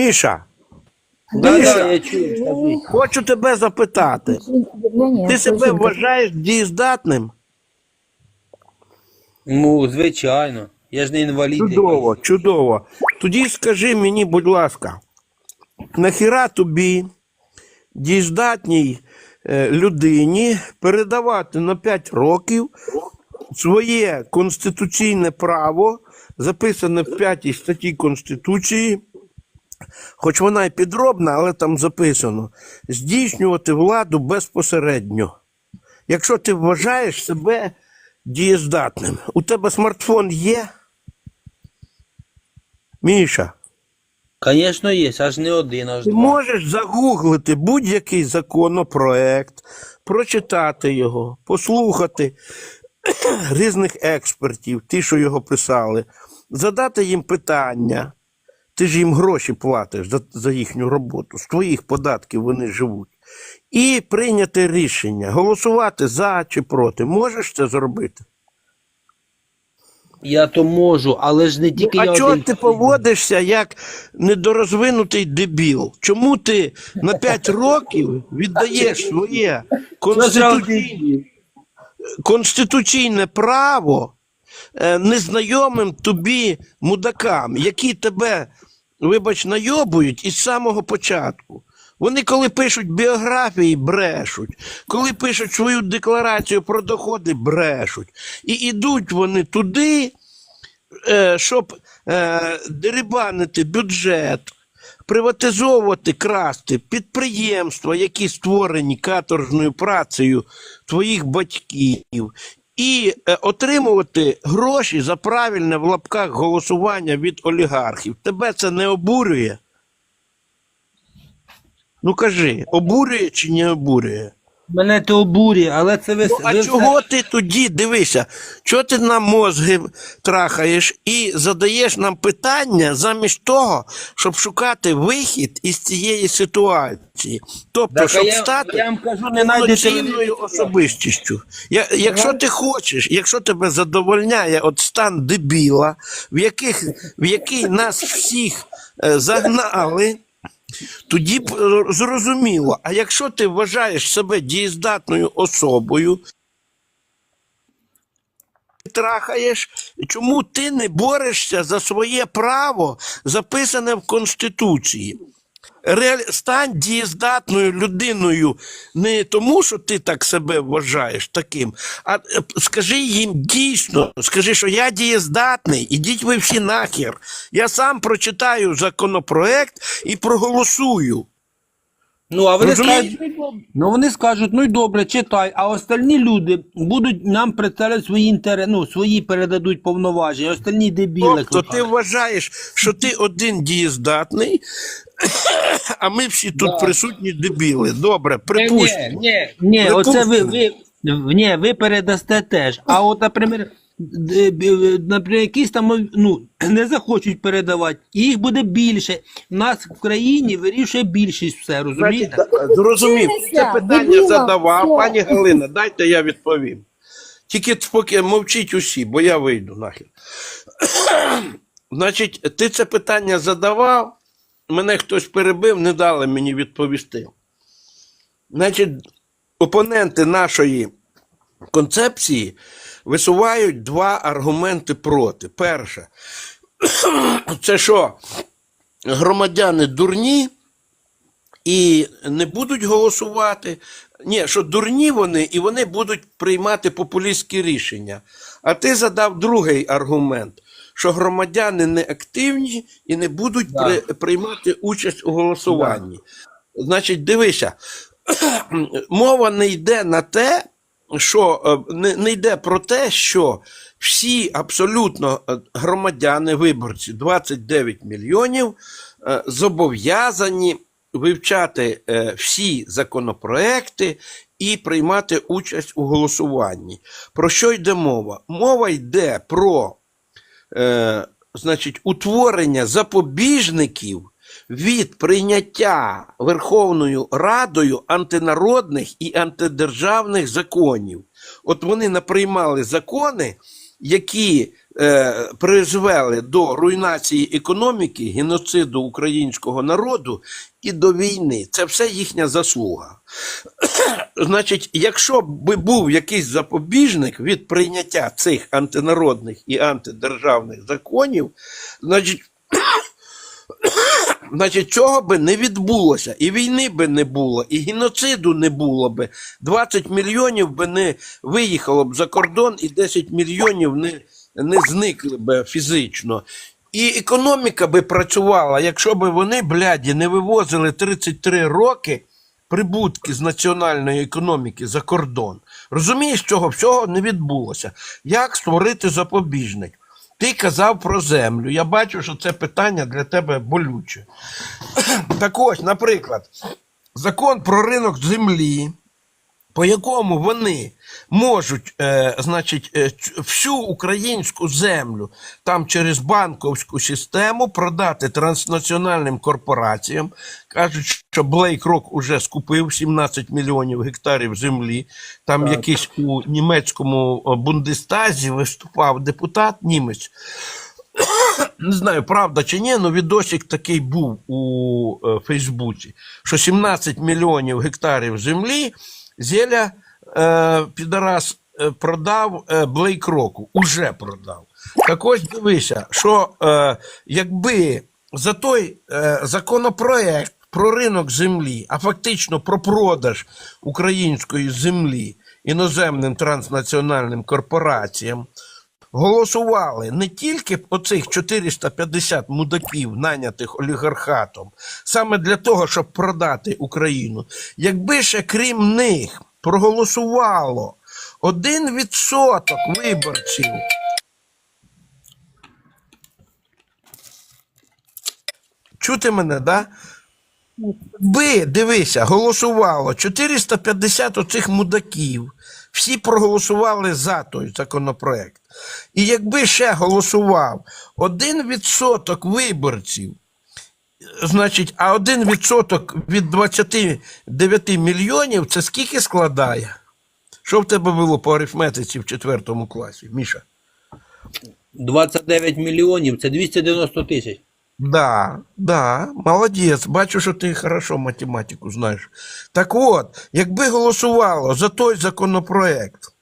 Міша, Да, Міша, да, я чую, скажи. хочу тебе запитати. Ти себе вважаєш дієздатним? Ну, звичайно. Я ж не інвалід. Чудово, чудово. Тоді скажи мені, будь ласка, нахіра тобі, дієздатній е, людині, передавати на 5 років своє конституційне право, записане в 5 статті Конституції, хоч вона і підробна, але там записано, здійснювати владу безпосередньо. Якщо ти вважаєш себе дієздатним, у тебе смартфон є? Міша, Звісно, є, аж не один, аж ти два. можеш загуглити будь-який законопроект, прочитати його, послухати різних експертів, ті, що його писали, задати їм питання. Ти ж їм гроші платиш за, за їхню роботу, з твоїх податків вони живуть. І прийняти рішення, голосувати за чи проти. Можеш це зробити? Я то можу, але ж не тільки Ну, я а чого один. ти поводишся як недорозвинутий дебіл? Чому ти на 5 років віддаєш своє конституційне, конституційне право незнайомим тобі мудакам, які тебе, вибач, найобують із самого початку? Вони, коли пишуть біографії, брешуть, коли пишуть свою декларацію про доходи, брешуть. І йдуть вони туди, е, щоб е, дерибанити бюджет, приватизовувати, красти підприємства, які створені каторжною працею твоїх батьків, і е, отримувати гроші за правильне в лапках голосування від олігархів. Тебе це не обурює? Ну кажи, обурює чи не обурює? Мене то обурює, але це ви, Ну, а ви чого ти тоді дивися? Чого ти нам мозги трахаєш і задаєш нам питання замість того, щоб шукати вихід із цієї ситуації? Тобто, Так, щоб я, стати я вам кажу, не повноцінною особистістю. Я, якщо ти хочеш, якщо тебе задовольняє от стан дебіла, в, яких, в який нас всіх е, загнали. Тоді б е, зрозуміло, а якщо ти вважаєш себе дієздатною особою, трахаєш, чому ти не борешся за своє право, записане в Конституції? Реаль... Стань дієздатною людиною не тому, що ти так себе вважаєш таким, а е, скажи їм дійсно, скажи, що я дієздатний, ідіть ви всі нахер. Я сам прочитаю законопроект і проголосую. Ну, а вони скажуть, ну вони скажуть, ну й добре, читай, а остальні люди будуть нам представляти свої інтереси, ну, свої передадуть повноваження, остальні дебіли. Тобто ти вважаєш, що ти один дієздатний, а ми всі тут Да. присутні дебіли. Добре, припустимо. ні, ні, Припустимо. оце ви, ви, ні, ви передасте теж. А от, наприклад, наприклад, якісь там ну, не захочуть передавати, їх буде більше. Нас в країні вирішує більшість все, розумієте? зрозумів, це питання задавав. Пані Галина, дайте я відповім. Тільки споки мовчіть усі, бо я вийду нахер. Значить, ти це питання задавав, мене хтось перебив, не дали мені відповісти. Значить, опоненти нашої концепції висувають два аргументи проти. Перше, це що громадяни дурні і не будуть голосувати. Ні, що дурні вони, і вони будуть приймати популістські рішення. А ти задав другий аргумент, що громадяни не активні і не будуть Да. при, приймати участь у голосуванні. Значить, дивися, мова не йде на те, що е, не, не йде про те, що всі абсолютно е, громадяни, виборці, 29 мільйонів, е, зобов'язані вивчати всі законопроекти і приймати участь у голосуванні. Про що йде мова? Мова йде про значить, утворення запобіжників від прийняття Верховною Радою антинародних і антидержавних законів. От вони наприймали закони, які е, призвели до руйнації економіки, геноциду українського народу і до війни. Це все їхня заслуга. Значить, якщо б був якийсь запобіжник від прийняття цих антинародних і антидержавних законів, значить. Значить, цього би не відбулося, і війни би не було, і геноциду не було би. 20 мільйонів би не виїхало б за кордон, і 10 мільйонів не, не зникли б фізично. І економіка би працювала, якщо б вони, бляді, не вивозили 33 роки прибутки з національної економіки за кордон. Розумієш, цього всього не відбулося. Як створити запобіжник? Ти казав про землю. Я бачу, що це питання для тебе болюче. Так ось, наприклад, закон про ринок землі, по якому вони можуть, е, значить, е, всю українську землю там через банковську систему продати транснаціональним корпораціям. Кажуть, що BlackRock уже скупив 17 мільйонів гектарів землі. Там якийсь у німецькому е, Бундестазі виступав депутат німець. Не знаю, правда чи ні, але відосик такий був у е, Фейсбуці, що 17 мільйонів гектарів землі Зеля е, підарас е, продав е, Блейкроку, уже продав. Так ось дивися, що е, якби за той е, законопроект про ринок землі, а фактично про продаж української землі іноземним транснаціональним корпораціям, голосували не тільки оцих 450 мудаків, нанятих олігархатом, саме для того, щоб продати Україну, якби ще крім них проголосувало один відсоток виборців. Чути мене, да? Би, дивися, голосувало 450 оцих мудаків. Всі проголосували за той законопроект. І якби ще голосував один відсоток виборців, значить, а один відсоток від 29 мільйонів це скільки складає? Що в тебе було по арифметиці в четвертому класі, Міша? 29 мільйонів це 290 тисяч. Да, да, молодець. Бачу, що ти хорошо математику знаєш. Так от, якби голосувало за той законопроект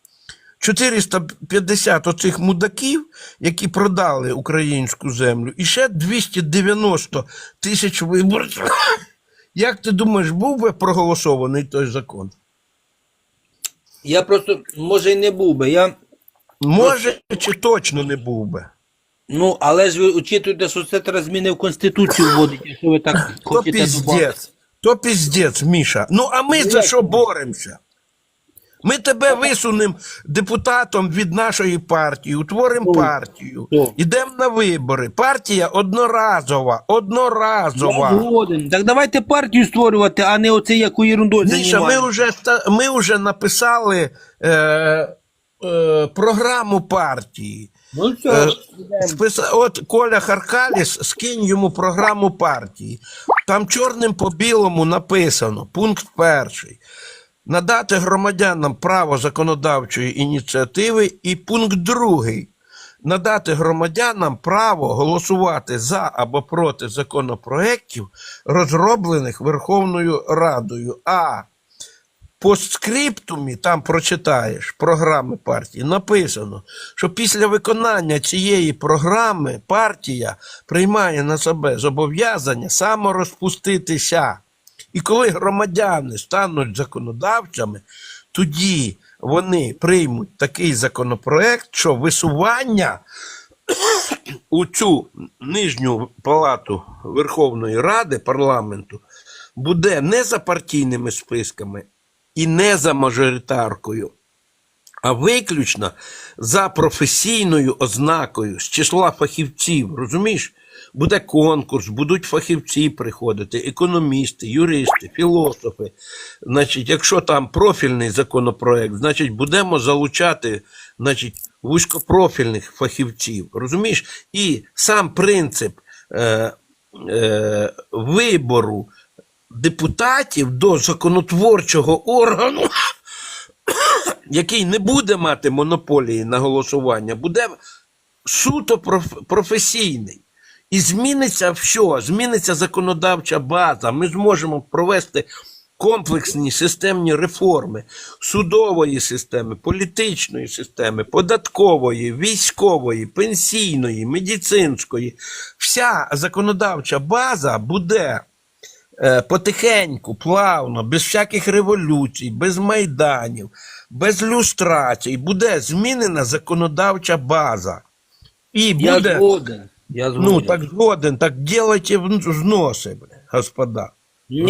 450 оцих мудаків, які продали українську землю, і ще 290 тисяч виборців. Як ти думаєш, був би проголосований той закон? Я просто, може, і не був би. Я, Може, чи точно не був би? ну, але ж ви учитуєте, що це треба зміни в Конституцію вводити, якщо ви так То хочете добавити. піздець. То піздець, Міша. Ну, а ми за що боремося? Ми тебе висунемо депутатом від нашої партії, утворимо партію, йдемо на вибори. Партія одноразова, одноразова. згоден. Так давайте партію створювати, а не оце яку ерундою Міша, ми вже, ми вже написали е, е, програму партії. Ну Е, все, списа- От Коля Харкаліс, скинь йому програму партії. Там чорним по білому написано, пункт перший. Надати громадянам право законодавчої ініціативи і пункт другий. Надати громадянам право голосувати за або проти законопроєктів, розроблених Верховною Радою. А постскриптумі, там прочитаєш програми партії, написано, що після виконання цієї програми партія приймає на себе зобов'язання саморозпуститися. І коли громадяни стануть законодавцями, тоді вони приймуть такий законопроект, що висування у цю нижню палату Верховної Ради парламенту буде не за партійними списками і не за мажоритаркою, а виключно за професійною ознакою з числа фахівців. Розумієш? Буде конкурс, будуть фахівці приходити, економісти, юристи, філософи. Значить, якщо там профільний законопроект, значить будемо залучати значить, вузькопрофільних фахівців. Розумієш? І сам принцип е, е, вибору депутатів до законотворчого органу, який не буде мати монополії на голосування, буде суто професійний. І зміниться що? Зміниться законодавча база. Ми зможемо провести комплексні системні реформи судової системи, політичної системи, податкової, військової, пенсійної, медицинської. Вся законодавча база буде е, потихеньку, плавно, без всяких революцій, без майданів, без люстрацій, буде змінена законодавча база. І Я буде. Я згоден. Ну, так згоден, так делайте бля, господа. Ні,